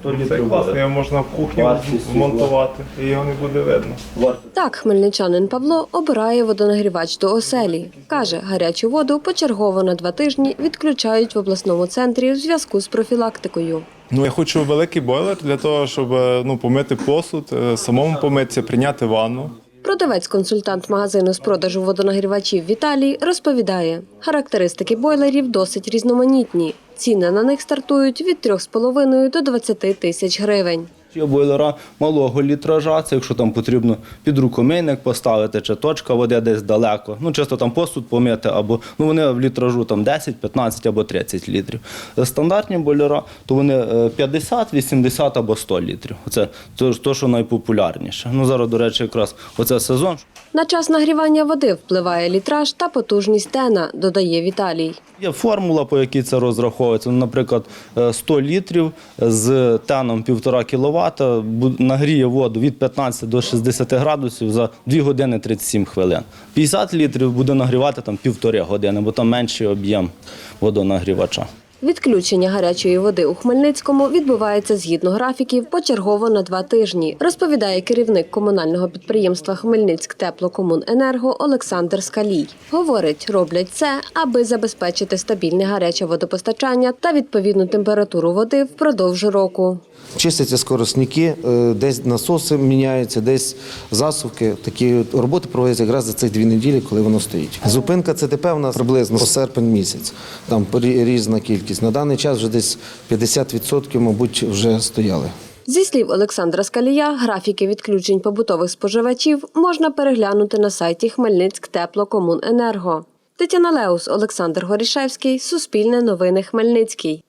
100 Це класно, його можна в кухні Вартість вмонтувати, і його не буде видно. Так, хмельничанин Павло обирає водонагрівач до оселі. Каже, гарячу воду почергово на два тижні відключають в обласному центрі в зв'язку з профілактикою. Ну, я хочу великий бойлер для того, щоб е, ну, помити посуд, е, самому помитися, прийняти ванну. Продавець-консультант магазину з продажу водонагрівачів Віталій розповідає, характеристики бойлерів досить різноманітні. Ціни на них стартують від 3,5 до 20 тисяч гривень. Є бойлера малого літража, це якщо там потрібно під рукомийник поставити, чи точка води десь далеко. Ну, чисто там посуд помити, або ну вони в літражу там 10, 15 або 30 літрів. Е, Стандартні бойлера, то вони е, 50, 80 або 100 літрів. То, то, що найпопулярніше. Ну зараз, до речі, якраз оце сезон. На час нагрівання води впливає літраж та потужність тена, додає Віталій. Є формула, по якій це розраховується. Ну, Наприклад, е, 100 літрів з теном 1,5 кВт нагріє воду від 15 до 60 градусів за 2 години 37 хвилин. 50 літрів буде нагрівати там півтори години, бо там менший об'єм водонагрівача. Відключення гарячої води у Хмельницькому відбувається згідно графіків почергово на два тижні, розповідає керівник комунального підприємства Хмельницьк теплокомуненерго Олександр Скалій. Говорить, роблять це, аби забезпечити стабільне гаряче водопостачання та відповідну температуру води впродовж року. Чистяться скоросники, е, десь насоси міняються, десь засувки. Такі роботи проводяться якраз за цих дві неділі, коли воно стоїть. Зупинка ЦТП у нас приблизно серпень місяць. Там рі- різна кількість. На даний час вже десь 50%, мабуть, вже стояли. Зі слів Олександра Скалія, графіки відключень побутових споживачів можна переглянути на сайті Хмельницьк Теплокомуненерго. Тетяна Леус, Олександр Горішевський, Суспільне новини Хмельницький.